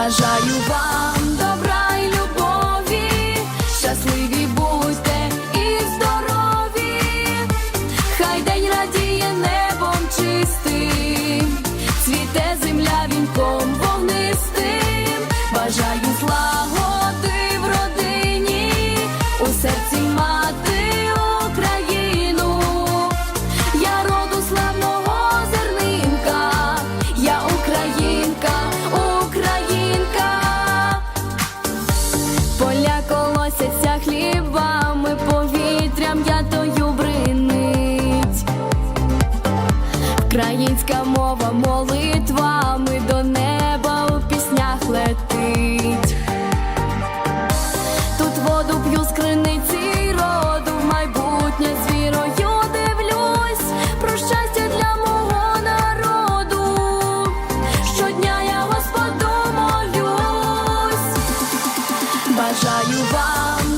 Бажаю вам добра і любові, щасливі будьте і здорові, хай день радіє небом чистим, цвіте земля вінком Поля колосяться хлібами, повітрям ятою бринить. Українська мова молитвами Бажаю вам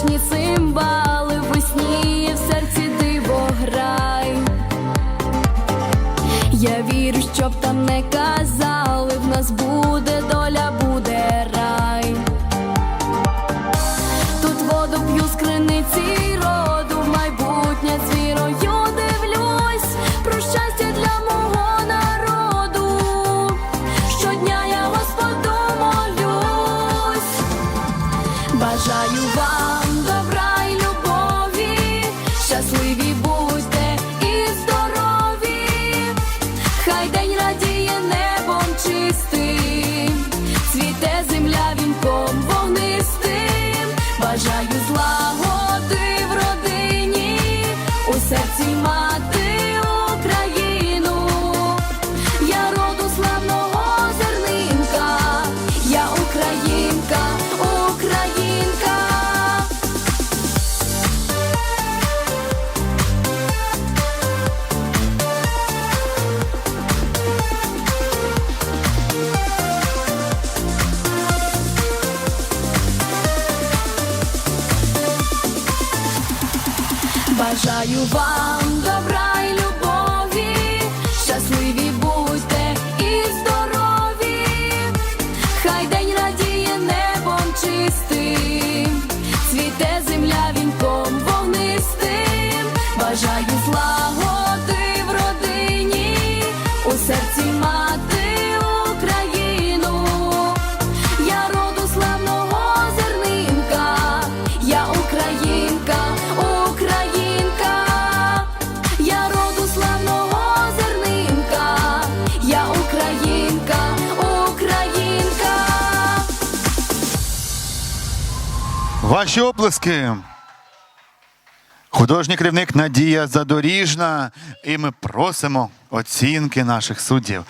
сонячні цимбали, весні в серці диво грай. Я вірю, щоб там не казали, в нас буде доля, буде рай. Тут воду п'ю з криниці роду, в майбутнє з вірою дивлюсь, про щастя для мого народу. Щодня я Господу молюсь. Бажаю вам бажаю злагоди Бажаю вам добра і любові, щасливі будьте і здорові, хай Ваші оплески. Художній керівник Надія Задоріжна. І ми просимо оцінки наших суддів.